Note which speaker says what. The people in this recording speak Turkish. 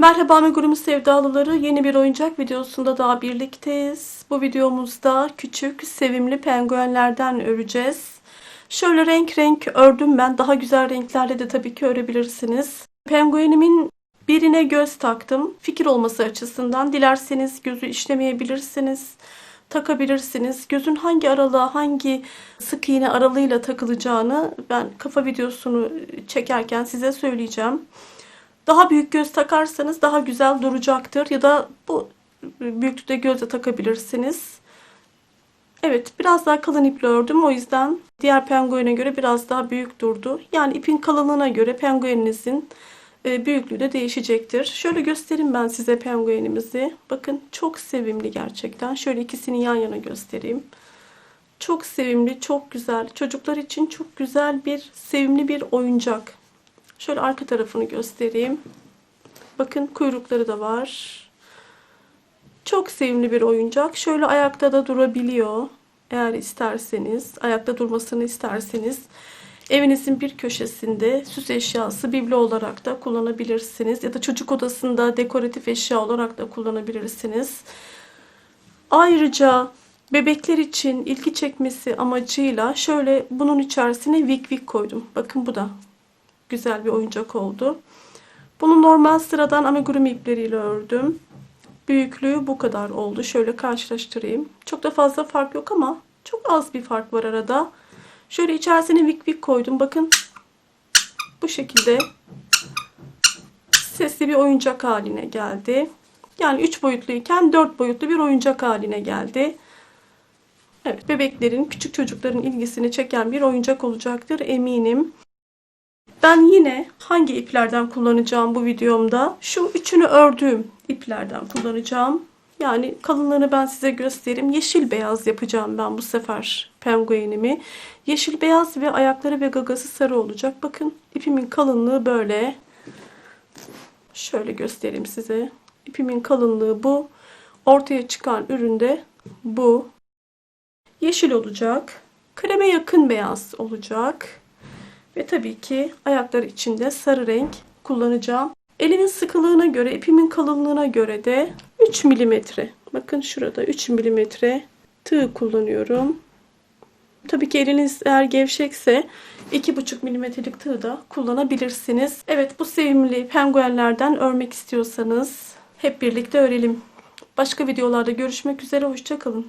Speaker 1: Merhaba amigurumi sevdalıları. Yeni bir oyuncak videosunda daha birlikteyiz. Bu videomuzda küçük, sevimli penguenlerden öreceğiz. Şöyle renk renk ördüm ben. Daha güzel renklerle de tabii ki örebilirsiniz. Penguenimin birine göz taktım. Fikir olması açısından. Dilerseniz gözü işlemeyebilirsiniz. Takabilirsiniz. Gözün hangi aralığa, hangi sık iğne aralığıyla takılacağını ben kafa videosunu çekerken size söyleyeceğim. Daha büyük göz takarsanız daha güzel duracaktır. Ya da bu büyüklükte gözle takabilirsiniz. Evet biraz daha kalın iple ördüm. O yüzden diğer penguene göre biraz daha büyük durdu. Yani ipin kalınlığına göre pengueninizin e, büyüklüğü de değişecektir. Şöyle göstereyim ben size penguenimizi. Bakın çok sevimli gerçekten. Şöyle ikisini yan yana göstereyim. Çok sevimli, çok güzel. Çocuklar için çok güzel bir, sevimli bir oyuncak. Şöyle arka tarafını göstereyim. Bakın kuyrukları da var. Çok sevimli bir oyuncak. Şöyle ayakta da durabiliyor. Eğer isterseniz, ayakta durmasını isterseniz evinizin bir köşesinde süs eşyası, biblo olarak da kullanabilirsiniz. Ya da çocuk odasında dekoratif eşya olarak da kullanabilirsiniz. Ayrıca bebekler için ilgi çekmesi amacıyla şöyle bunun içerisine vik vik koydum. Bakın bu da güzel bir oyuncak oldu. Bunu normal sıradan amigurumi ipleriyle ördüm. Büyüklüğü bu kadar oldu. Şöyle karşılaştırayım. Çok da fazla fark yok ama çok az bir fark var arada. Şöyle içerisine vik vik koydum. Bakın bu şekilde sesli bir oyuncak haline geldi. Yani 3 boyutluyken 4 boyutlu bir oyuncak haline geldi. Evet, bebeklerin, küçük çocukların ilgisini çeken bir oyuncak olacaktır eminim. Ben yine hangi iplerden kullanacağım bu videomda? Şu üçünü ördüğüm iplerden kullanacağım. Yani kalınlığını ben size göstereyim. Yeşil beyaz yapacağım ben bu sefer penguenimi. Yeşil beyaz ve ayakları ve gagası sarı olacak. Bakın ipimin kalınlığı böyle. Şöyle göstereyim size. İpimin kalınlığı bu. Ortaya çıkan ürün de bu. Yeşil olacak. Kreme yakın beyaz olacak. Ve tabii ki ayaklar içinde sarı renk kullanacağım. Elimin sıkılığına göre, ipimin kalınlığına göre de 3 milimetre. Bakın şurada 3 milimetre tığ kullanıyorum. Tabii ki eliniz eğer gevşekse 2,5 milimetrelik tığ da kullanabilirsiniz. Evet bu sevimli penguenlerden örmek istiyorsanız hep birlikte örelim. Başka videolarda görüşmek üzere. Hoşçakalın.